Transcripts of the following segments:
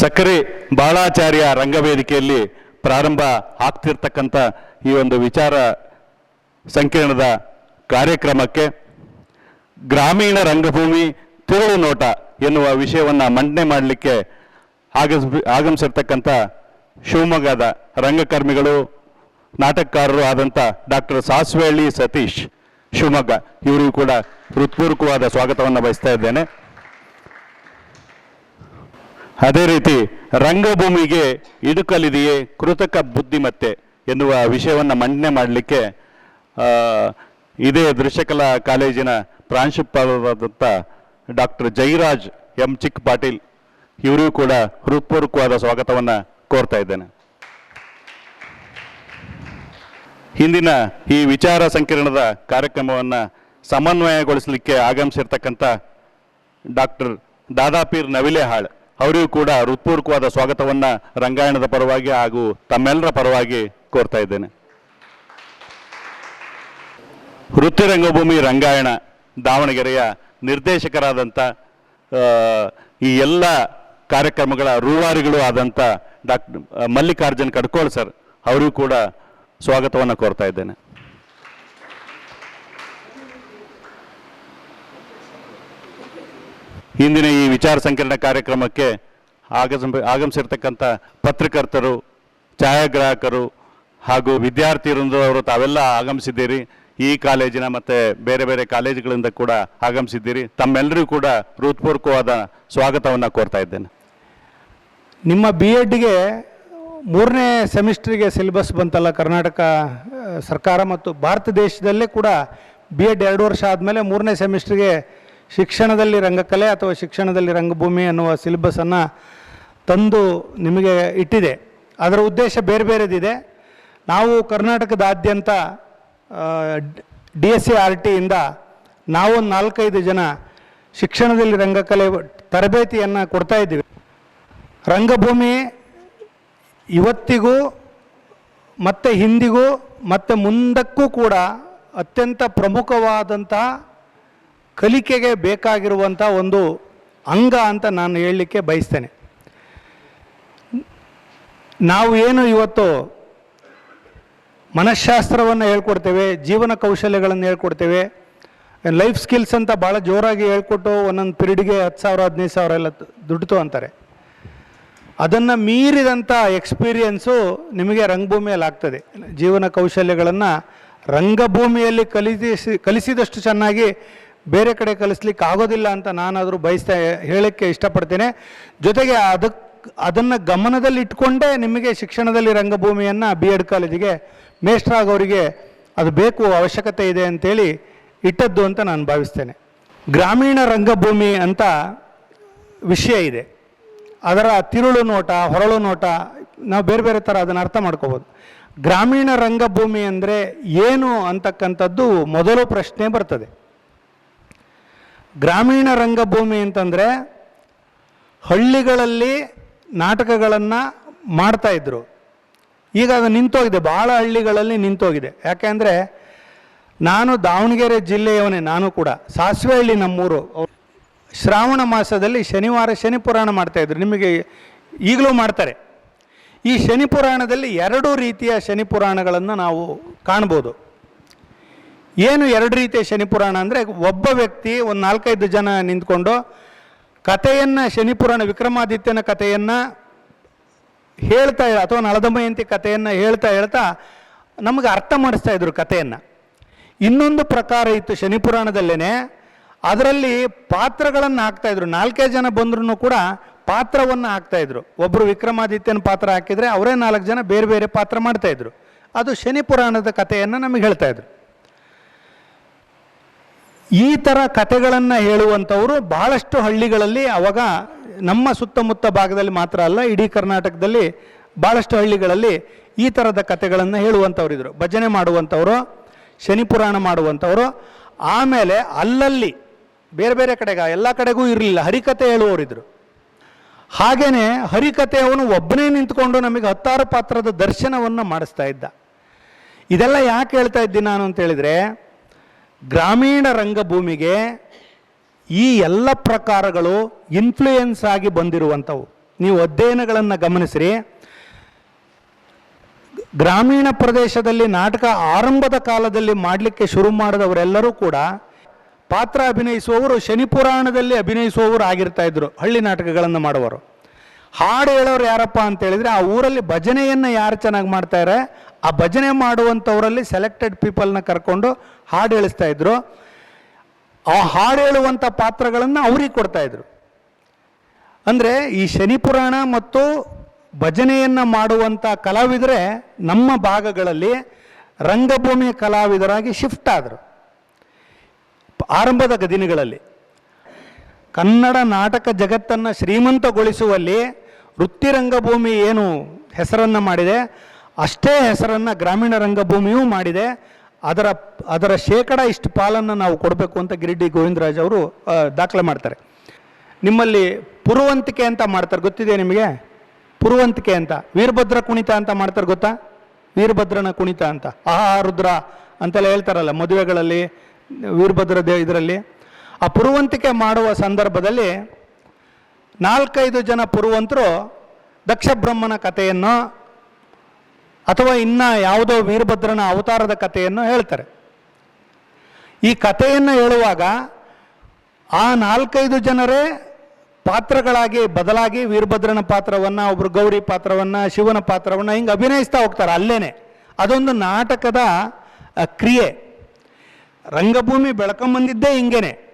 ಸಕ್ಕರೆ ಬಾಳಾಚಾರ್ಯ ರಂಗವೇದಿಕೆಯಲ್ಲಿ ಪ್ರಾರಂಭ ಆಗ್ತಿರ್ತಕ್ಕಂಥ ಈ ಒಂದು ವಿಚಾರ ಸಂಕಿರಣದ ಕಾರ್ಯಕ್ರಮಕ್ಕೆ ಗ್ರಾಮೀಣ ರಂಗಭೂಮಿ ತಿರುಳು ನೋಟ ಎನ್ನುವ ವಿಷಯವನ್ನು ಮಂಡನೆ ಮಾಡಲಿಕ್ಕೆ ಆಗಮಿಸ್ ಆಗಮಿಸಿರ್ತಕ್ಕಂಥ ಶಿವಮೊಗ್ಗದ ರಂಗಕರ್ಮಿಗಳು, ನಾಟಕಕಾರರು ಆದಂಥ ಡಾಕ್ಟರ್ ಸಾಸ್ವೇಳ್ಳಿ ಸತೀಶ್ ಶಿವಮೊಗ್ಗ. ಇವರಿಗೂ ಕೂಡ ಹೃತ್ಪೂರ್ವಕವಾದ ಸ್ವಾಗತವನ್ನು ಬಯಸ್ತಾ ಇದ್ದೇನೆ. ಅದೇ ರೀತಿ ರಂಗಭೂಮಿಗೆ ಇಡುಕಲಿದೆಯೇ ಕೃತಕ ಬುದ್ಧಿಮತ್ತೆ ಎನ್ನುವ ವಿಷಯವನ್ನು ಮಂಡನೆ ಮಾಡಲಿಕ್ಕೆ ಇದೇ ದೃಶ್ಯಕಲಾ ಕಾಲೇಜಿನ ಪ್ರಾಂಶುಪಾಲರಾದಂಥ ಡಾಕ್ಟರ್ ಜೈರಾಜ್ ಎಂ. ಚಿಕ್ ಪಾಟೀಲ್ ಇವರಿಗೂ ಕೂಡ ಹೃತ್ಪೂರ್ವಕವಾದ ಸ್ವಾಗತವನ್ನು ಕೋರ್ತಾ ಇದ್ದೇನೆ. ಹಿಂದಿನ ಈ ವಿಚಾರ ಸಂಕಿರಣದ ಕಾರ್ಯಕ್ರಮವನ್ನು ಸಮನ್ವಯಗೊಳಿಸಲಿಕ್ಕೆ ಆಗಮಿಸಿರ್ತಕ್ಕಂಥ ಡಾಕ್ಟರ್ ದಾದಾಪೀರ್ ನವಿಲೆಹಾಳ್ ಅವರಿಗೂ ಕೂಡ ಹೃತ್ಪೂರ್ವಕವಾದ ಸ್ವಾಗತವನ್ನ ರಂಗಾಯಣದ ಪರವಾಗಿ ಹಾಗೂ ತಮ್ಮೆಲ್ಲರ ಪರವಾಗಿ ಕೋರ್ತಾ ಇದ್ದೇನೆ. ವೃತ್ತಿ ರಂಗಭೂಮಿ ರಂಗಾಯಣ ದಾವಣಗೆರೆಯ ನಿರ್ದೇಶಕರಾದಂಥ ಈ ಎಲ್ಲ ಕಾರ್ಯಕ್ರಮಗಳ ರೂವಾರಿಗಳು ಆದಂಥ ಡಾಕ್ಟರ್ ಮಲ್ಲಿಕಾರ್ಜುನ್ ಕಡ್ಕೋಳ್ ಸರ್, ಅವರಿಗೂ ಕೂಡ ಸ್ವಾಗತವನ್ನು ಕೋರ್ತಾ ಇದ್ದೇನೆ. ಇಂದಿನ ಈ ವಿಚಾರ ಸಂಕಿರಣ ಕಾರ್ಯಕ್ರಮಕ್ಕೆ ಆಗಮ ಆಗಮಿಸಿರ್ತಕ್ಕಂಥ ಪತ್ರಕರ್ತರು, ಛಾಯಾಗ್ರಾಹಕರು ಹಾಗೂ ವಿದ್ಯಾರ್ಥಿ ಅವರು ತಾವೆಲ್ಲ ಆಗಮಿಸಿದ್ದೀರಿ. ಈ ಕಾಲೇಜಿನ ಮತ್ತು ಬೇರೆ ಬೇರೆ ಕಾಲೇಜುಗಳಿಂದ ಕೂಡ ಆಗಮಿಸಿದ್ದೀರಿ. ತಮ್ಮೆಲ್ಲರಿಗೂ ಕೂಡ ಹೃತ್ಪೂರ್ವಕವಾದ ಸ್ವಾಗತವನ್ನು ಕೋರ್ತಾ ಇದ್ದೇನೆ. ನಿಮ್ಮ ಬಿ ಎಡ್ಗೆ ಮೂರನೇ ಸೆಮಿಸ್ಟ್ರಿಗೆ ಸಿಲೆಬಸ್ ಬಂತಲ್ಲ ಕರ್ನಾಟಕ, ಸರ್ಕಾರ ಮತ್ತು ಭಾರತ ದೇಶದಲ್ಲೇ ಕೂಡ ಬಿ ಎಡ್ ಎರಡು ವರ್ಷ ಆದಮೇಲೆ ಮೂರನೇ ಸೆಮಿಸ್ಟ್ರಿಗೆ ಶಿಕ್ಷಣದಲ್ಲಿ ರಂಗಕಲೆ ಅಥವಾ ಶಿಕ್ಷಣದಲ್ಲಿ ರಂಗಭೂಮಿ ಅನ್ನುವ ಸಿಲೆಬಸನ್ನು ತಂದು ನಿಮಗೆ ಇಟ್ಟಿದೆ. ಅದರ ಉದ್ದೇಶ ಬೇರೆ ಬೇರೆದಿದೆ. ನಾವು ಕರ್ನಾಟಕದಾದ್ಯಂತ ಡಿ ಎಸ್ ಸಿ ಆರ್ ಟಿಯಿಂದ ನಾವು ನಾಲ್ಕೈದು ಜನ ಶಿಕ್ಷಣದಲ್ಲಿ ರಂಗಕಲೆ ತರಬೇತಿಯನ್ನು ಕೊಡ್ತಾ ಇದ್ದೀವಿ. ರಂಗಭೂಮಿ ಇವತ್ತಿಗೂ ಮತ್ತು ಹಿಂದಿಗೂ ಮತ್ತು ಮುಂದಕ್ಕೂ ಕೂಡ ಅತ್ಯಂತ ಪ್ರಮುಖವಾದಂತಹ ಕಲಿಕೆಗೆ ಬೇಕಾಗಿರುವಂಥ ಒಂದು ಅಂಗ ಅಂತ ನಾನು ಹೇಳಲಿಕ್ಕೆ ಬಯಸ್ತೇನೆ. ನಾವು ಏನು ಇವತ್ತು ಮನಃಶಾಸ್ತ್ರವನ್ನು ಹೇಳ್ಕೊಡ್ತೇವೆ, ಜೀವನ ಕೌಶಲ್ಯಗಳನ್ನು ಹೇಳ್ಕೊಡ್ತೇವೆ ಲೈಫ್ ಸ್ಕಿಲ್ಸ್ ಅಂತ ಭಾಳ ಜೋರಾಗಿ ಹೇಳ್ಕೊಟ್ಟು ಒಂದೊಂದು ಪಿರಿಯಡ್ಗೆ ಹತ್ತು ಸಾವಿರ, ಹದಿನೈದು ಸಾವಿರ ಎಲ್ಲ ದುಡ್ಡು ಅಂತಾರೆ ಅದನ್ನು ಮೀರಿದಂಥ ಎಕ್ಸ್ಪೀರಿಯನ್ಸು ನಿಮಗೆ ರಂಗಭೂಮಿಯಲ್ಲಿ ಆಗ್ತದೆ. ಜೀವನ ಕೌಶಲ್ಯಗಳನ್ನು ರಂಗಭೂಮಿಯಲ್ಲಿ ಕಲಿಸಿ, ಕಲಿಸಿದಷ್ಟು ಚೆನ್ನಾಗಿ ಬೇರೆ ಕಡೆ ಕಲಿಸ್ಲಿಕ್ಕೆ ಆಗೋದಿಲ್ಲ ಅಂತ ನಾನಾದರೂ ಬಯಸ್ತಾ ಹೇಳೋಕ್ಕೆ ಇಷ್ಟಪಡ್ತೇನೆ. ಜೊತೆಗೆ ಅದಕ್ಕೆ ಅದನ್ನು ಗಮನದಲ್ಲಿ ಇಟ್ಕೊಂಡೇ ನಿಮಗೆ ಶಿಕ್ಷಣದಲ್ಲಿ ರಂಗಭೂಮಿಯನ್ನು ಬಿ ಎಡ್ ಕಾಲೇಜಿಗೆ ಮೇಷ್ಟ್ರಾಗೋರಿಗೆ ಅದು ಬೇಕು, ಅವಶ್ಯಕತೆ ಇದೆ ಅಂತೇಳಿ ಇಟ್ಟದ್ದು ಅಂತ ನಾನು ಭಾವಿಸ್ತೇನೆ. ಗ್ರಾಮೀಣ ರಂಗಭೂಮಿ ಅಂತ ವಿಷಯ ಇದೆ. ಅದರ ತಿರುಳು ನೋಟ, ಹೊರಳು ನೋಟ, ನಾವು ಬೇರೆ ಬೇರೆ ಥರ ಅದನ್ನು ಅರ್ಥ ಮಾಡ್ಕೋಬೋದು. ಗ್ರಾಮೀಣ ರಂಗಭೂಮಿ ಅಂದರೆ ಏನು ಅಂತಕ್ಕಂಥದ್ದು ಮೊದಲು ಪ್ರಶ್ನೆ ಬರ್ತದೆ. ಗ್ರಾಮೀಣ ರಂಗಭೂಮಿ ಅಂತಂದರೆ ಹಳ್ಳಿಗಳಲ್ಲಿ ನಾಟಕಗಳನ್ನು ಮಾಡ್ತಾಯಿದ್ರು ಈಗ ಅದು ನಿಂತೋಗಿದೆ ಭಾಳ ಹಳ್ಳಿಗಳಲ್ಲಿ ನಿಂತೋಗಿದೆ. ಯಾಕೆಂದರೆ ನಾನು ದಾವಣಗೆರೆ ಜಿಲ್ಲೆಯವನೇ, ನಾನು ಕೂಡ. ಸಾಸಿವೆಹಳ್ಳಿ ನಮ್ಮೂರು. ಶ್ರಾವಣ ಮಾಸದಲ್ಲಿ ಶನಿವಾರ ಶನಿ ಪುರಾಣ ಮಾಡ್ತಾಯಿದ್ರು ನಿಮಗೆ ಈಗಲೂ ಮಾಡ್ತಾರೆ. ಈ ಶನಿ ಪುರಾಣದಲ್ಲಿ ಎರಡು ರೀತಿಯ ಶನಿ ಪುರಾಣಗಳನ್ನು ನಾವು ಕಾಣ್ಬೋದು. ಏನು ಎರಡು ರೀತಿಯ ಶನಿಪುರಾಣ ಅಂದರೆ ಒಬ್ಬ ವ್ಯಕ್ತಿ ಒಂದು ನಾಲ್ಕೈದು ಜನ ನಿಂತ್ಕೊಂಡು ಕಥೆಯನ್ನು ಶನಿಪುರಾಣ ವಿಕ್ರಮಾದಿತ್ಯನ ಕಥೆಯನ್ನು ಹೇಳ್ತಾ ಅಥವಾ ನಳದಮಯಂತಿ ಕಥೆಯನ್ನು ಹೇಳ್ತಾ ಹೇಳ್ತಾ ನಮಗೆ ಅರ್ಥ ಮಾಡಿಸ್ತಾ ಇದ್ರು ಕಥೆಯನ್ನು. ಇನ್ನೊಂದು ಪ್ರಕಾರ ಇತ್ತು ಶನಿ ಪುರಾಣದಲ್ಲೇ ಅದರಲ್ಲಿ ಪಾತ್ರಗಳನ್ನು ಹಾಕ್ತಾ ಇದ್ರು. ನಾಲ್ಕೇ ಜನ ಬಂದ್ರೂ ಕೂಡ ಪಾತ್ರವನ್ನು ಹಾಕ್ತಾ ಇದ್ರು. ಒಬ್ಬರು ವಿಕ್ರಮಾದಿತ್ಯನ ಪಾತ್ರ ಹಾಕಿದರೆ ಅವರೇ ನಾಲ್ಕು ಜನ ಬೇರೆ ಬೇರೆ ಪಾತ್ರ ಮಾಡ್ತಾಯಿದ್ರು ಅದು ಶನಿ ಪುರಾಣದ ಕಥೆಯನ್ನು ನಮಗೆ ಹೇಳ್ತಾ ಇದ್ರು. ಈ ಥರ ಕಥೆಗಳನ್ನು ಹೇಳುವಂಥವರು ಬಹಳಷ್ಟು ಹಳ್ಳಿಗಳಲ್ಲಿ ಅವಾಗ ನಮ್ಮ ಸುತ್ತಮುತ್ತ ಭಾಗದಲ್ಲಿ ಮಾತ್ರ ಅಲ್ಲ, ಇಡೀ ಕರ್ನಾಟಕದಲ್ಲಿ ಭಾಳಷ್ಟು ಹಳ್ಳಿಗಳಲ್ಲಿ ಈ ಥರದ ಕಥೆಗಳನ್ನು ಹೇಳುವಂಥವ್ರು ಭಜನೆ ಮಾಡುವಂಥವರು, ಶನಿ ಪುರಾಣ ಮಾಡುವಂಥವರು. ಆಮೇಲೆ ಅಲ್ಲಲ್ಲಿ ಬೇರೆ ಬೇರೆ ಕಡೆಗ, ಎಲ್ಲ ಕಡೆಗೂ ಇರಲಿಲ್ಲ ಹರಿಕತೆ ಹೇಳುವವರಿದ್ರು ಹಾಗೇ ಹರಿಕತೆ ಅವನು ಒಬ್ಬನೇ ನಿಂತ್ಕೊಂಡು ನಮಗೆ ಹತ್ತಾರು ಪಾತ್ರದ ದರ್ಶನವನ್ನು ಮಾಡಿಸ್ತಾ ಇದ್ದ. ಇದೆಲ್ಲ ಯಾಕೆ ಹೇಳ್ತಾ ಇದ್ದೀನಿ ನಾನು ಅಂತ ಹೇಳಿದರೆ ಗ್ರಾಮೀಣ ರಂಗಭೂಮಿಗೆ ಈ ಎಲ್ಲ ಪ್ರಕಾರಗಳು ಇನ್ಫ್ಲೂಯೆನ್ಸ್ ಆಗಿ ಬಂದಿರುವಂಥವು. ನೀವು ಅಧ್ಯಯನಗಳನ್ನು ಗಮನಿಸಿರಿ. ಗ್ರಾಮೀಣ ಪ್ರದೇಶದಲ್ಲಿ ನಾಟಕ ಆರಂಭದ ಕಾಲದಲ್ಲಿ ಮಾಡಲಿಕ್ಕೆ ಶುರು ಮಾಡಿದವರೆಲ್ಲರೂ ಕೂಡ ಪಾತ್ರ ಅಭಿನಯಿಸುವವರು, ಶನಿ ಪುರಾಣದಲ್ಲಿ ಅಭಿನಯಿಸುವವರು ಆಗಿರ್ತಾ ಇದ್ರು, ಹಳ್ಳಿ ನಾಟಕಗಳನ್ನು ಮಾಡುವವರು. ಹಾಡು ಹೇಳೋರು ಯಾರಪ್ಪ ಅಂತ ಹೇಳಿದ್ರೆ, ಆ ಊರಲ್ಲಿ ಭಜನೆಯನ್ನು ಯಾರು ಚೆನ್ನಾಗಿ ಮಾಡ್ತಾರೆ ಆ ಭಜನೆ ಮಾಡುವಂಥವರಲ್ಲಿ ಸೆಲೆಕ್ಟೆಡ್ ಪೀಪಲ್ನ ಕರ್ಕೊಂಡು ಹಾಡು ಹೇಳಿಸ್ತಾ ಇದ್ರು. ಆ ಹಾಡು ಹೇಳುವಂಥ ಪಾತ್ರಗಳನ್ನು ಅವ್ರಿಗೆ ಕೊಡ್ತಾ ಇದ್ರು. ಅಂದರೆ ಈ ಶನಿ ಪುರಾಣ ಮತ್ತು ಭಜನೆಯನ್ನು ಮಾಡುವಂಥ ಕಲಾವಿದರೇ ನಮ್ಮ ಭಾಗಗಳಲ್ಲಿ ರಂಗಭೂಮಿ ಕಲಾವಿದರಾಗಿ ಶಿಫ್ಟ್ ಆದರು. ಆರಂಭದ ದಿನಗಳಲ್ಲಿ ಕನ್ನಡ ನಾಟಕ ಜಗತ್ತನ್ನು ಶ್ರೀಮಂತಗೊಳಿಸುವಲ್ಲಿ ವೃತ್ತಿ ರಂಗಭೂಮಿ ಏನು ಹೆಸರನ್ನು ಮಾಡಿದೆ, ಅಷ್ಟೇ ಹೆಸರನ್ನು ಗ್ರಾಮೀಣ ರಂಗಭೂಮಿಯೂ ಮಾಡಿದೆ. ಅದರ ಅದರ ಶೇಕಡ ಇಷ್ಟು ಪಾಲನ್ನು ನಾವು ಕೊಡಬೇಕು ಅಂತ ಗಿರಿಡಿ ಗೋವಿಂದರಾಜ್ ಅವರು ದಾಖಲೆ ಮಾಡ್ತಾರೆ. ನಿಮ್ಮಲ್ಲಿ ಪುರುವಂತಿಕೆ ಅಂತ ಮಾಡ್ತಾರೆ ಗೊತ್ತಿದೆ ನಿಮಗೆ? ಪುರುವಂತಿಕೆ ಅಂತ. ವೀರಭದ್ರ ಕುಣಿತ ಅಂತ ಮಾಡ್ತಾರೆ ಗೊತ್ತಾ? ವೀರಭದ್ರನ ಕುಣಿತ ಅಂತ. ಆಹಾ, ರುದ್ರ ಅಂತೆಲ್ಲ ಹೇಳ್ತಾರಲ್ಲ ಮದುವೆಗಳಲ್ಲಿ, ವೀರಭದ್ರ ದೇ, ಇದರಲ್ಲಿ. ಆ ಪುರುವಂತಿಕೆ ಮಾಡುವ ಸಂದರ್ಭದಲ್ಲಿ ನಾಲ್ಕೈದು ಜನ ಪುರುವಂತರು ದಕ್ಷ ಬ್ರಹ್ಮನ ಕಥೆಯನ್ನು ಅಥವಾ ಇನ್ನ ಯಾವುದೋ ವೀರಭದ್ರನ ಅವತಾರದ ಕಥೆಯನ್ನು ಹೇಳ್ತಾರೆ. ಈ ಕಥೆಯನ್ನು ಹೇಳುವಾಗ ಆ ನಾಲ್ಕೈದು ಜನರೇ ಪಾತ್ರಗಳಾಗಿ ಬದಲಾಗಿ ವೀರಭದ್ರನ ಪಾತ್ರವನ್ನು, ಒಬ್ರು ಗೌರಿ ಪಾತ್ರವನ್ನು, ಶಿವನ ಪಾತ್ರವನ್ನು ಹಿಂಗೆ ಅಭಿನಯಿಸ್ತಾ ಹೋಗ್ತಾರೆ ಅಲ್ಲೇನೆ. ಅದೊಂದು ನಾಟಕದ ಕ್ರಿಯೆ. ರಂಗಭೂಮಿ ಬೆಳ್ಕೊಂಬಂದಿದ್ದೇ ಹಿಂಗೇನೆ.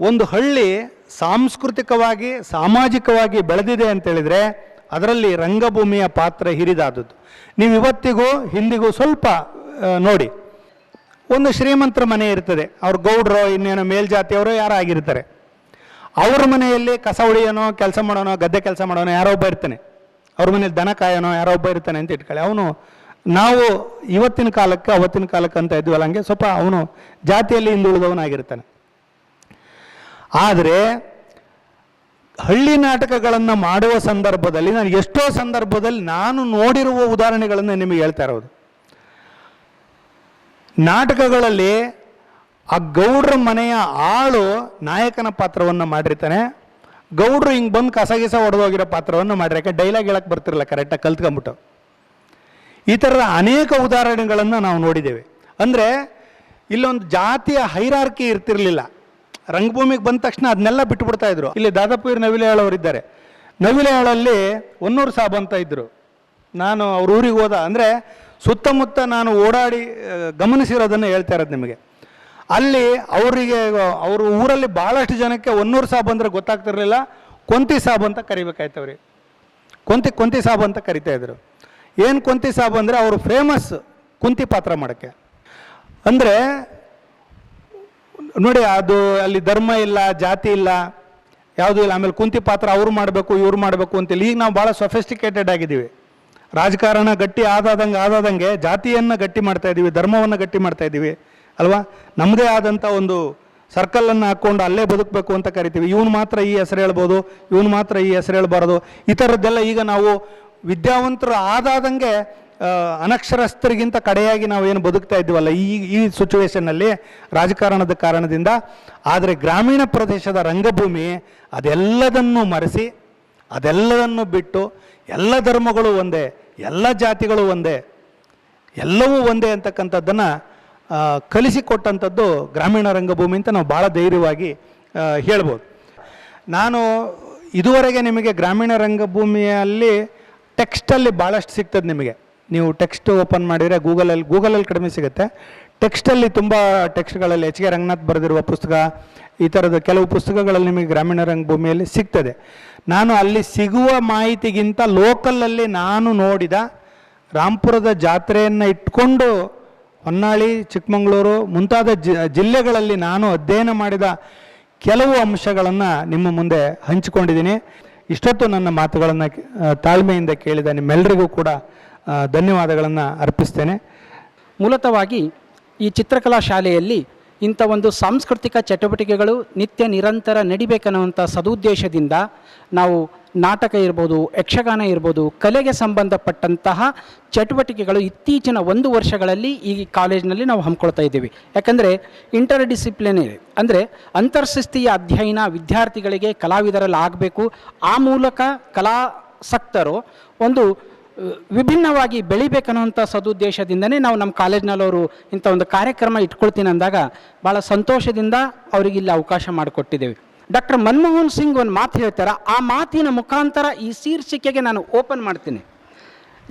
ಒಂದು ಹಳ್ಳಿ ಸಾಂಸ್ಕೃತಿಕವಾಗಿ, ಸಾಮಾಜಿಕವಾಗಿ ಬೆಳೆದಿದೆ ಅಂತ ಹೇಳಿದ್ರೆ ಅದರಲ್ಲಿ ರಂಗಭೂಮಿಯ ಪಾತ್ರ ಹಿರಿದಾದದ್ದು. ನೀವು ಇವತ್ತಿಗೂ ಹಿಂದಿಗೂ ಸ್ವಲ್ಪ ನೋಡಿ. ಒಂದು ಶ್ರೀಮಂತರ ಮನೆ ಇರ್ತದೆ. ಅವ್ರು ಗೌಡ್ರೋ, ಇನ್ನೇನೋ ಮೇಲ್ಜಾತಿಯವರೋ ಯಾರೋ ಆಗಿರ್ತಾರೆ. ಅವ್ರ ಮನೆಯಲ್ಲಿ ಕಸ ಹೊಡಿಯೋನೋ ಕೆಲಸ ಮಾಡೋನೋ, ಗದ್ದೆ ಕೆಲಸ ಮಾಡೋನೋ ಯಾರೋ ಒಬ್ಬ ಇರ್ತಾನೆ. ಅವ್ರ ಮನೇಲಿ ದನ ಕಾಯೋನೋ ಯಾರೋ ಒಬ್ಬ ಇರ್ತಾನೆ ಅಂತ ಇಟ್ಕೊಳ್ಳಿ. ಅವನು, ನಾವು ಇವತ್ತಿನ ಕಾಲಕ್ಕೆ, ಅವತ್ತಿನ ಕಾಲಕ್ಕೆ ಅಂತ ಇದ್ವಲ್ಲ ಹಂಗೆ ಸ್ವಲ್ಪ ಅವನು ಜಾತಿಯಲ್ಲಿ ಹಿಂದುಳಿದವನಾಗಿರ್ತಾನೆ. ಆದರೆ ಹಳ್ಳಿ ನಾಟಕಗಳನ್ನು ಮಾಡುವ ಸಂದರ್ಭದಲ್ಲಿ ನಾನು ಎಷ್ಟೋ ಸಂದರ್ಭದಲ್ಲಿ ನಾನು ನೋಡಿರುವ ಉದಾಹರಣೆಗಳನ್ನು ನಿಮಗೆ ಹೇಳ್ತಾ ಇರೋದು. ನಾಟಕಗಳಲ್ಲಿ ಆ ಗೌಡ್ರ ಮನೆಯ ಆಳು ನಾಯಕನ ಪಾತ್ರವನ್ನು ಮಾಡಿರ್ತಾನೆ. ಗೌಡ್ರು ಹಿಂಗೆ ಬಂದು ಕಸಗಿಸ ಹೊಡೆದೋಗಿರೋ ಪಾತ್ರವನ್ನು ಮಾಡಿರಕ್ಕೆ ಡೈಲಾಗ್ ಹೇಳಕ್ಕೆ ಬರ್ತಿರಲ್ಲ ಕರೆಕ್ಟಾಗಿ ಕಲ್ತ್ಕೊಂಬಿಟ್ಟು ಈ ಥರದ ಅನೇಕ ಉದಾಹರಣೆಗಳನ್ನು ನಾವು ನೋಡಿದ್ದೇವೆ. ಅಂದರೆ ಇಲ್ಲೊಂದು ಜಾತಿಯ ಹೈರಾರ್ಕಿ ಇರ್ತಿರ್ಲಿಲ್ಲ. ರಂಗಭೂಮಿಗೆ ಬಂದ ತಕ್ಷಣ ಅದನ್ನೆಲ್ಲ ಬಿಟ್ಟುಬಿಡ್ತಾ ಇದ್ರು. ಇಲ್ಲಿ ದಾದಾಪೀರ್ ಅವರು ಅವರಿದ್ದಾರೆ. ನವಿಲೇಳಲ್ಲಿ ಒನ್ನೂರು ಸಾಬ್ ಅಂತ ಇದ್ದರು ನಾನು ಅವ್ರ ಊರಿಗೆ ಹೋದ, ಅಂದರೆ ಸುತ್ತಮುತ್ತ ನಾನು ಓಡಾಡಿ ಗಮನಿಸಿರೋದನ್ನು ಹೇಳ್ತಾ ಇರೋದು ನಿಮಗೆ. ಅಲ್ಲಿ ಅವರಿಗೆ, ಅವ್ರ ಊರಲ್ಲಿ ಭಾಳಷ್ಟು ಜನಕ್ಕೆ ಒನ್ನೂರು ಸಾಬ್ ಅಂದರೆ ಗೊತ್ತಾಗ್ತಿರಲಿಲ್ಲ. ಕೊಂತಿ ಸಾಬ್ ಅಂತ ಕರಿಬೇಕಾಯ್ತವ್ರಿ ಕೊಂತಿ ಕೊಂತಿ ಸಾಬ್ ಅಂತ ಕರಿತಾ ಇದ್ರು. ಏನು ಕೊಂತಿ ಸಾಬ್ ಅಂದರೆ ಅವರು ಫೇಮಸ್ ಕುಂತಿ ಪಾತ್ರ ಮಾಡೋಕ್ಕೆ. ಅಂದರೆ ನೋಡಿ, ಅದು ಅಲ್ಲಿ ಧರ್ಮ ಇಲ್ಲ, ಜಾತಿ ಇಲ್ಲ, ಯಾವುದೂ ಇಲ್ಲ, ಆಮೇಲೆ ಕುಂತಿ ಪಾತ್ರ ಅವ್ರು ಮಾಡಬೇಕು, ಇವ್ರು ಮಾಡಬೇಕು ಅಂತೇಳಿ, ಈಗ ನಾವು ಭಾಳ ಸೊಫಿಸ್ಟಿಕೇಟೆಡ್ ಆಗಿದ್ದೀವಿ. ರಾಜಕಾರಣ ಗಟ್ಟಿ ಆದಾದಂಗೆ ಆದಾದಂಗೆ ಜಾತಿಯನ್ನು ಗಟ್ಟಿ ಮಾಡ್ತಾ ಇದ್ದೀವಿ, ಧರ್ಮವನ್ನು ಗಟ್ಟಿ ಮಾಡ್ತಾ ಇದ್ದೀವಿ, ಅಲ್ವಾ? ನಮ್ಮದೇ ಆದಂಥ ಒಂದು ಸರ್ಕಲನ್ನು ಹಾಕ್ಕೊಂಡು ಅಲ್ಲೇ ಬದುಕಬೇಕು ಅಂತ ಕರಿತೀವಿ. ಇವನು ಮಾತ್ರ ಈ ಹೆಸರು ಹೇಳ್ಬೋದು, ಇವನು ಮಾತ್ರ ಈ ಹೆಸರು ಹೇಳ್ಬಾರ್ದು. ಈ ಥರದ್ದೆಲ್ಲ ಈಗ ನಾವು ವಿದ್ಯಾವಂತರು ಆದಾದಂಗೆ ಅನಕ್ಷರಸ್ಥರಿಗಿಂತ ಕಡೆಯಾಗಿ ನಾವೇನು ಬದುಕ್ತಾ ಇದ್ದೀವಲ್ಲ, ಈ ಈ ಸಿಚುವೇಶನ್ನಲ್ಲಿ ರಾಜಕಾರಣದ ಕಾರಣದಿಂದ, ಆದರೆ ಗ್ರಾಮೀಣ ಪ್ರದೇಶದ ರಂಗಭೂಮಿ ಅದೆಲ್ಲದನ್ನು ಮರೆಸಿ, ಅದೆಲ್ಲದನ್ನು ಬಿಟ್ಟು, ಎಲ್ಲ ಧರ್ಮಗಳು ಒಂದೇ, ಎಲ್ಲ ಜಾತಿಗಳು ಒಂದೇ, ಎಲ್ಲವೂ ಒಂದೇ ಅಂತಕ್ಕಂಥದ್ದನ್ನು ಕಲಿಸಿಕೊಟ್ಟಂಥದ್ದು ಗ್ರಾಮೀಣ ರಂಗಭೂಮಿ ಅಂತ ನಾವು ಭಾಳ ಧೈರ್ಯವಾಗಿ ಹೇಳ್ಬೋದು. ನಾನು ಇದುವರೆಗೆ ನಿಮಗೆ ಗ್ರಾಮೀಣ ರಂಗಭೂಮಿಯಲ್ಲಿ ಟೆಕ್ಸ್ಟಲ್ಲಿ ಭಾಳಷ್ಟು ಸಿಗ್ತದೆ ನಿಮಗೆ. ನೀವು ಟೆಕ್ಸ್ಟ್ ಓಪನ್ ಮಾಡಿದರೆ ಗೂಗಲಲ್ಲಿ ಗೂಗಲಲ್ಲಿ ಕಡಿಮೆ ಸಿಗುತ್ತೆ. ಟೆಕ್ಸ್ಟಲ್ಲಿ ತುಂಬ ಟೆಕ್ಸ್ಟ್ಗಳಲ್ಲಿ ಎಚ್ ಕೆ ರಂಗನಾಥ್ ಬರೆದಿರುವ ಪುಸ್ತಕ, ಈ ಥರದ ಕೆಲವು ಪುಸ್ತಕಗಳಲ್ಲಿ ನಿಮಗೆ ಗ್ರಾಮೀಣ ರಂಗಭೂಮಿಯಲ್ಲಿ ಸಿಗ್ತದೆ. ನಾನು ಅಲ್ಲಿ ಸಿಗುವ ಮಾಹಿತಿಗಿಂತ ಲೋಕಲಲ್ಲಿ ನಾನು ನೋಡಿದ ರಾಂಪುರದ ಜಾತ್ರೆಯನ್ನು ಇಟ್ಕೊಂಡು ಹೊನ್ನಾಳಿ, ಚಿಕ್ಕಮಗಳೂರು ಮುಂತಾದ ಜಿಲ್ಲೆಗಳಲ್ಲಿ ನಾನು ಅಧ್ಯಯನ ಮಾಡಿದ ಕೆಲವು ಅಂಶಗಳನ್ನು ನಿಮ್ಮ ಮುಂದೆ ಹಂಚಿಕೊಂಡಿದ್ದೀನಿ. ಇಷ್ಟೊತ್ತು ನನ್ನ ಮಾತುಗಳನ್ನು ತಾಳ್ಮೆಯಿಂದ ಕೇಳಿದ ನಿಮ್ಮೆಲ್ಲರಿಗೂ ಕೂಡ ಧನ್ಯವಾದಗಳನ್ನು ಅರ್ಪಿಸ್ತೇನೆ. ಮೂಲತವಾಗಿ ಈ ಚಿತ್ರಕಲಾ ಶಾಲೆಯಲ್ಲಿ ಇಂಥ ಒಂದು ಸಾಂಸ್ಕೃತಿಕ ಚಟುವಟಿಕೆಗಳು ನಿತ್ಯ ನಿರಂತರ ನಡಿಬೇಕನ್ನುವಂಥ ಸದುದ್ದೇಶದಿಂದ ನಾವು ನಾಟಕ ಇರ್ಬೋದು, ಯಕ್ಷಗಾನ ಇರ್ಬೋದು, ಕಲೆಗೆ ಸಂಬಂಧಪಟ್ಟಂತಹ ಚಟುವಟಿಕೆಗಳು ಇತ್ತೀಚಿನ ಒಂದು ವರ್ಷಗಳಲ್ಲಿ ಈ ಕಾಲೇಜಿನಲ್ಲಿ ನಾವು ಹಮ್ಮಿಕೊಳ್ತಾ ಇದ್ದೀವಿ. ಯಾಕಂದರೆ ಇಂಟರ್ ಡಿಸಿಪ್ಲಿನರಿ ಅಂದರೆ ಅಂತರ್ಶಿಸ್ತೀಯ ಅಧ್ಯಯನ ವಿದ್ಯಾರ್ಥಿಗಳಿಗೆ ಕಲಾವಿದರಲ್ಲಿ ಆಗಬೇಕು. ಆ ಮೂಲಕ ಕಲಾಸಕ್ತರು ಒಂದು ವಿಭಿನ್ನವಾಗಿ ಬೆಳಿಬೇಕನ್ನುವಂಥ ಸದುದ್ದೇಶದಿಂದನೇ ನಾವು ನಮ್ಮ ಕಾಲೇಜ್ನಲ್ಲವರು ಇಂಥ ಒಂದು ಕಾರ್ಯಕ್ರಮ ಇಟ್ಕೊಳ್ತೀನಿ ಅಂದಾಗ ಭಾಳ ಸಂತೋಷದಿಂದ ಅವರಿಗೆ ಇಲ್ಲಿ ಅವಕಾಶ ಮಾಡಿಕೊಟ್ಟಿದ್ದೇವೆ. ಡಾಕ್ಟರ್ ಮನಮೋಹನ್ ಸಿಂಗ್ ಒಂದು ಮಾತು ಹೇಳ್ತಾರೆ, ಆ ಮಾತಿನ ಮುಖಾಂತರ ಈ ಶೀರ್ಷಿಕೆಗೆ ನಾನು ಓಪನ್ ಮಾಡ್ತೀನಿ.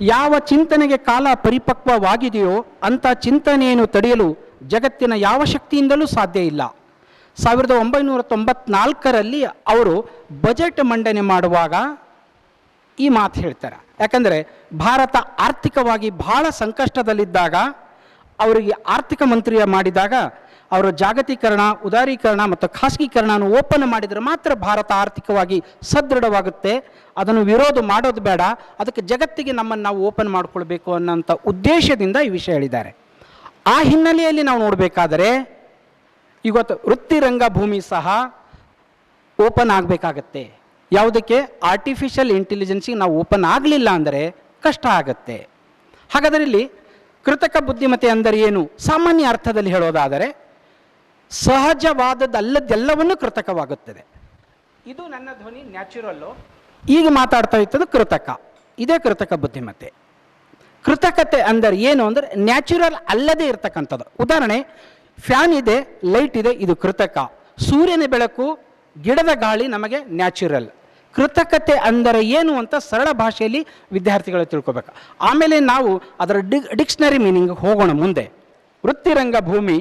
ಯಾವ ಚಿಂತನೆಗೆ ಕಾಲ ಪರಿಪಕ್ವವಾಗಿದೆಯೋ ಅಂಥ ಚಿಂತನೆಯನ್ನು ತಡೆಯಲು ಜಗತ್ತಿನ ಯಾವ ಶಕ್ತಿಯಿಂದಲೂ ಸಾಧ್ಯ ಇಲ್ಲ. ಸಾವಿರದ ಒಂಬೈನೂರ ತೊಂಬತ್ನಾಲ್ಕರಲ್ಲಿ ಅವರು ಬಜೆಟ್ ಮಂಡನೆ ಮಾಡುವಾಗ ಈ ಮಾತು ಹೇಳ್ತಾರೆ. ಯಾಕಂದರೆ ಭಾರತ ಆರ್ಥಿಕವಾಗಿ ಬಹಳ ಸಂಕಷ್ಟದಲ್ಲಿದ್ದಾಗ, ಅವರಿಗೆ ಆರ್ಥಿಕ ಮಂತ್ರಿಯ ಮಾಡಿದಾಗ, ಅವರು ಜಾಗತೀಕರಣ, ಉದಾರೀಕರಣ ಮತ್ತು ಖಾಸಗೀಕರಣವನ್ನು ಓಪನ್ ಮಾಡಿದರೆ ಮಾತ್ರ ಭಾರತ ಆರ್ಥಿಕವಾಗಿ ಸದೃಢವಾಗುತ್ತೆ. ಅದನ್ನು ವಿರೋಧ ಮಾಡೋದು ಬೇಡ. ಅದಕ್ಕೆ ಜಗತ್ತಿಗೆ ನಮ್ಮನ್ನು ನಾವು ಓಪನ್ ಮಾಡಿಕೊಳ್ಬೇಕು ಅನ್ನೋಂಥ ಉದ್ದೇಶದಿಂದ ಈ ವಿಷಯ ಹೇಳಿದ್ದಾರೆ. ಆ ಹಿನ್ನೆಲೆಯಲ್ಲಿ ನಾವು ನೋಡಬೇಕಾದರೆ, ಇವತ್ತು ವೃತ್ತಿರಂಗ ಭೂಮಿ ಸಹ ಓಪನ್ ಆಗಬೇಕಾಗತ್ತೆ. ಯಾವುದಕ್ಕೆ? ಆರ್ಟಿಫಿಷಿಯಲ್ ಇಂಟೆಲಿಜೆನ್ಸಿಗೆ ನಾವು ಓಪನ್ ಆಗಲಿಲ್ಲ ಅಂದರೆ ಕಷ್ಟ ಆಗುತ್ತೆ. ಹಾಗಾದರೆ ಇಲ್ಲಿ ಕೃತಕ ಬುದ್ಧಿಮತ್ತೆ ಅಂದರೆ ಏನು? ಸಾಮಾನ್ಯ ಅರ್ಥದಲ್ಲಿ ಹೇಳೋದಾದರೆ ಸಹಜವಾದದ್ದಲ್ಲದೆಲ್ಲವನ್ನೂ ಕೃತಕವಾಗುತ್ತದೆ. ಇದು ನನ್ನ ಧ್ವನಿ ನ್ಯಾಚುರಲ್ಲು. ಈಗ ಮಾತಾಡ್ತಾ ಇರ್ತದ್ದು ಕೃತಕ. ಇದೇ ಕೃತಕ ಬುದ್ಧಿಮತ್ತೆ. ಕೃತಕತೆ ಅಂದರೆ ಏನು ಅಂದರೆ ನ್ಯಾಚುರಲ್ ಅಲ್ಲದೆ ಇರತಕ್ಕಂಥದ್ದು. ಉದಾಹರಣೆ ಫ್ಯಾನ್ ಇದೆ ಲೈಟ್ ಇದೆ ಇದು ಕೃತಕ. ಸೂರ್ಯನ ಬೆಳಕು ಗಿಡದ ಗಾಳಿ ನಮಗೆ ನ್ಯಾಚುರಲ್. ಕೃತಕತೆ ಅಂದರೆ ಏನು ಅಂತ ಸರಳ ಭಾಷೆಯಲ್ಲಿ ವಿದ್ಯಾರ್ಥಿಗಳು ತಿಳ್ಕೊಬೇಕು. ಆಮೇಲೆ ನಾವು ಅದರ ಡಿ, ಡಿಕ್ಷನರಿ ಮೀನಿಂಗ್ ಹೋಗೋಣ ಮುಂದೆ. ವೃತ್ತಿರಂಗ ಭೂಮಿ,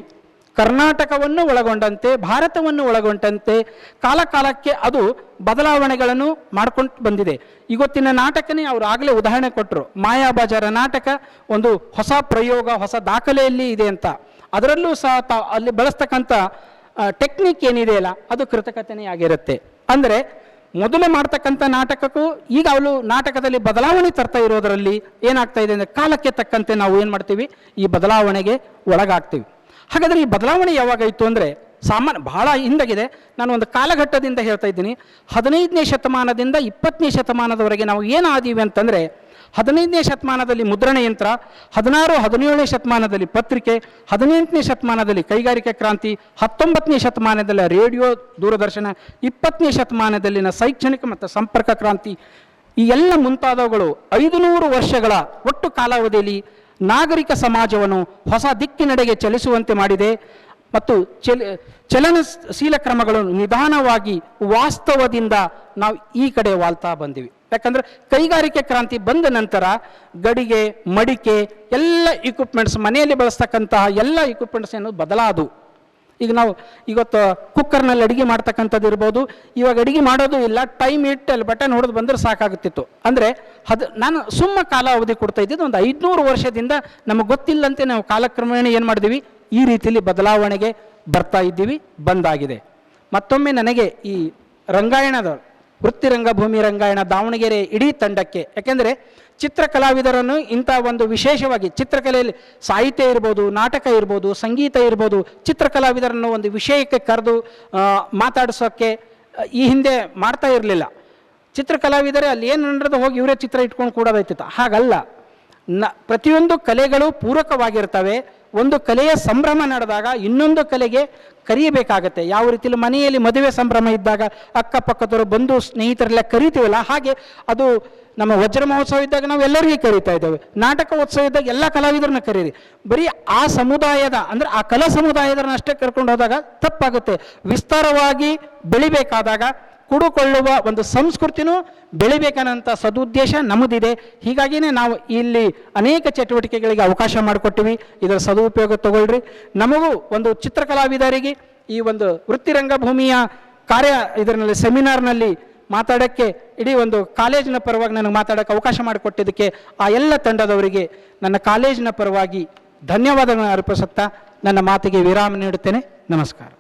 ಕರ್ನಾಟಕವನ್ನು ಒಳಗೊಂಡಂತೆ, ಭಾರತವನ್ನು ಒಳಗೊಂಡಂತೆ, ಕಾಲಕಾಲಕ್ಕೆ ಅದು ಬದಲಾವಣೆಗಳನ್ನು ಮಾಡ್ಕೊಂಡು ಬಂದಿದೆ. ಇವತ್ತಿನ ನಾಟಕನೇ ಅವರು ಆಗಲೇ ಉದಾಹರಣೆ ಕೊಟ್ಟರು ಮಾಯಾಬಜಾರ ನಾಟಕ ಒಂದು ಹೊಸ ಪ್ರಯೋಗ, ಹೊಸ ದಾಖಲೆಯಲ್ಲಿ ಇದೆ ಅಂತ. ಅದರಲ್ಲೂ ಸಹ ತಾ, ಅಲ್ಲಿ ಬಳಸ್ತಕ್ಕಂಥ ಟೆಕ್ನಿಕ್ ಏನಿದೆಯಲ್ಲ ಅದು ಕೃತಕತೆನೇ ಆಗಿರುತ್ತೆ. ಅಂದರೆ ಮೊದಲು ಮಾಡ್ತಕ್ಕಂಥ ನಾಟಕಕ್ಕೂ ಈಗ ಅವಳು ನಾಟಕದಲ್ಲಿ ಬದಲಾವಣೆ ತರ್ತಾ ಇರೋದರಲ್ಲಿ ಏನಾಗ್ತಾ ಇದೆ ಅಂದರೆ ಕಾಲಕ್ಕೆ ತಕ್ಕಂತೆ ನಾವು ಏನು ಮಾಡ್ತೀವಿ? ಈ ಬದಲಾವಣೆಗೆ ಒಳಗಾಗ್ತೀವಿ. ಹಾಗಾದರೆ ಈ ಬದಲಾವಣೆ ಯಾವಾಗ ಇತ್ತು ಅಂದರೆ ಸಾಮಾನ್ಯ ಬಹಳ ಹಿಂದಾಗಿದೆ. ನಾನು ಒಂದು ಕಾಲಘಟ್ಟದಿಂದ ಹೇಳ್ತಾ ಇದ್ದೀನಿ. ಹದಿನೈದನೇ ಶತಮಾನದಿಂದ ಇಪ್ಪತ್ತನೇ ಶತಮಾನದವರೆಗೆ ನಾವು ಏನಾದೀವಿ ಅಂತಂದರೆ ಹದಿನೈದನೇ ಶತಮಾನದಲ್ಲಿ ಮುದ್ರಣ ಯಂತ್ರ, ಹದಿನಾರು, ಹದಿನೇಳನೇ ಶತಮಾನದಲ್ಲಿ ಪತ್ರಿಕೆ, ಹದಿನೆಂಟನೇ ಶತಮಾನದಲ್ಲಿ ಕೈಗಾರಿಕಾ ಕ್ರಾಂತಿ, ಹತ್ತೊಂಬತ್ತನೇ ಶತಮಾನದಲ್ಲಿ ರೇಡಿಯೋ ದೂರದರ್ಶನ, ಇಪ್ಪತ್ತನೇ ಶತಮಾನದಲ್ಲಿನ ಶೈಕ್ಷಣಿಕ ಮತ್ತು ಸಂಪರ್ಕ ಕ್ರಾಂತಿ. ಈ ಎಲ್ಲ ಮುಂತಾದವುಗಳು ಐದುನೂರು ವರ್ಷಗಳ ಒಟ್ಟು ಕಾಲಾವಧಿಯಲ್ಲಿ ನಾಗರಿಕ ಸಮಾಜವನ್ನು ಹೊಸ ದಿಕ್ಕಿನೆಡೆಗೆ ಚಲಿಸುವಂತೆ ಮಾಡಿದೆ ಮತ್ತು ಚಲ, ಚಲನಶೀಲ ಕ್ರಮಗಳನ್ನು ನಿಧಾನವಾಗಿ ವಾಸ್ತವದಿಂದ ನಾವು ಈ ಕಡೆ ವಾಲ್ತಾ ಬಂದಿವಿ. ಯಾಕಂದರೆ ಕೈಗಾರಿಕೆ ಕ್ರಾಂತಿ ಬಂದ ನಂತರ ಗಡಿಗೆ, ಮಡಿಕೆ, ಎಲ್ಲ ಇಕ್ವಿಪ್ಮೆಂಟ್ಸ್ ಮನೆಯಲ್ಲಿ ಬಳಸ್ತಕ್ಕಂತಹ ಎಲ್ಲ ಇಕ್ವಿಪ್ಮೆಂಟ್ಸ್ ಏನು ಬದಲಾದವು. ಈಗ ನಾವು ಇವತ್ತು ಕುಕ್ಕರ್ನಲ್ಲಿ ಅಡಿಗೆ ಮಾಡ್ತಕ್ಕಂಥದ್ದು ಇರ್ಬೋದು, ಇವಾಗ ಅಡುಗೆ ಮಾಡೋದು ಇಲ್ಲ ಟೈಮ್ ಇಟ್ಟು ಅಲ್ಲಿ ಬಟನ್ ಹೊಡೆದು ಬಂದರೆ ಸಾಕಾಗುತ್ತಿತ್ತು. ಅಂದರೆ ಅದು ನಾನು ಸುಮ್ಮ ಕಾಲಾವಧಿ ಕೊಡ್ತಾ ಇದ್ದಿದ್ದು ಒಂದು ಐದುನೂರು ವರ್ಷದಿಂದ ನಮಗೆ ಗೊತ್ತಿಲ್ಲಂತೆ ನಾವು ಕಾಲಕ್ರಮೇಣ ಏನು ಮಾಡಿದ್ವಿ? ಈ ರೀತಿಯಲ್ಲಿ ಬದಲಾವಣೆಗೆ ಬರ್ತಾ ಇದ್ದೀವಿ, ಬಂದಾಗಿದೆ. ಮತ್ತೊಮ್ಮೆ ನನಗೆ ಈ ರಂಗಾಯಣದ ವೃತ್ತಿ ರಂಗಭೂಮಿ ರಂಗಾಯಣ ದಾವಣಗೆರೆ ಇಡೀ ತಂಡಕ್ಕೆ. ಯಾಕೆಂದರೆ ಚಿತ್ರಕಲಾವಿದರನ್ನು ಇಂಥ ಒಂದು ವಿಶೇಷವಾಗಿ ಚಿತ್ರಕಲೆಯಲ್ಲಿ ಸಾಹಿತ್ಯ ಇರ್ಬೋದು, ನಾಟಕ ಇರ್ಬೋದು, ಸಂಗೀತ ಇರ್ಬೋದು, ಚಿತ್ರಕಲಾವಿದರನ್ನು ಒಂದು ವಿಷಯಕ್ಕೆ ಕರೆದು ಮಾತಾಡಿಸೋಕ್ಕೆ ಈ ಹಿಂದೆ ಮಾಡ್ತಾ ಇರಲಿಲ್ಲ. ಚಿತ್ರಕಲಾವಿದರೇ ಅಲ್ಲಿ ಏನು ನಡೆದು ಹೋಗಿ ಇವರೇ ಚಿತ್ರ ಇಟ್ಕೊಂಡು ಕೂಡೋದೈತಿತ್ತು. ಹಾಗಲ್ಲ. ನ, ಪ್ರತಿಯೊಂದು ಕಲೆಗಳು ಪೂರಕವಾಗಿರ್ತವೆ. ಒಂದು ಕಲೆಯ ಸಂಭ್ರಮ ನಡೆದಾಗ ಇನ್ನೊಂದು ಕಲೆಗೆ ಕರೆಯಬೇಕಾಗತ್ತೆ. ಯಾವ ರೀತಿಯಲ್ಲಿ ಮನೆಯಲ್ಲಿ ಮದುವೆ ಸಂಭ್ರಮ ಇದ್ದಾಗ ಅಕ್ಕಪಕ್ಕದವರು ಬಂಧು ಸ್ನೇಹಿತರೆಲ್ಲ ಕರಿತೀವಲ್ಲ, ಹಾಗೆ ಅದು ನಮ್ಮ ವಜ್ರ ಮಹೋತ್ಸವ ಇದ್ದಾಗ ನಾವು ಎಲ್ಲರಿಗೂ ಕರೀತಾ ಇದ್ದೇವೆ. ನಾಟಕ ಉತ್ಸವ ಇದ್ದಾಗ ಎಲ್ಲ ಕಲಾವಿದರನ್ನ ಕರೀರಿ. ಬರೀ ಆ ಸಮುದಾಯದ ಅಂದರೆ ಆ ಕಲಾ ಸಮುದಾಯದನ್ನ ಅಷ್ಟೇ ಕರ್ಕೊಂಡು ಹೋದಾಗ ತಪ್ಪಾಗುತ್ತೆ. ವಿಸ್ತಾರವಾಗಿ ಬೆಳಿಬೇಕಾದಾಗ ಕುಡುಕೊಳ್ಳುವ ಒಂದು ಸಂಸ್ಕೃತಿನೂ ಬೆಳಿಬೇಕನ್ನಂಥ ಸದುದ್ದೇಶ ನಮ್ಮದಿದೆ. ಹೀಗಾಗಿಯೇ ನಾವು ಇಲ್ಲಿ ಅನೇಕ ಚಟುವಟಿಕೆಗಳಿಗೆ ಅವಕಾಶ ಮಾಡಿಕೊಟ್ಟಿವಿ. ಇದರ ಸದುಪಯೋಗ ತಗೊಳ್ರಿ. ನಮಗೂ ಒಂದು ಚಿತ್ರಕಲಾವಿದರಿಗೆ ಈ ಒಂದು ವೃತ್ತಿರಂಗಭೂಮಿಯ ಕಾರ್ಯ ಇದರಲ್ಲಿ ಸೆಮಿನಾರ್ನಲ್ಲಿ ಮಾತಾಡೋಕ್ಕೆ ಇಡೀ ಒಂದು ಕಾಲೇಜಿನ ಪರವಾಗಿ ನನಗೆ ಮಾತಾಡೋಕ್ಕೆ ಅವಕಾಶ ಮಾಡಿಕೊಟ್ಟಿದ್ದಕ್ಕೆ ಆ ಎಲ್ಲ ತಂಡದವರಿಗೆ ನನ್ನ ಕಾಲೇಜಿನ ಪರವಾಗಿ ಧನ್ಯವಾದಗಳನ್ನು ಅರ್ಪಿಸುತ್ತಾ ನನ್ನ ಮಾತಿಗೆ ವಿರಾಮ ನೀಡುತ್ತೇನೆ. ನಮಸ್ಕಾರ.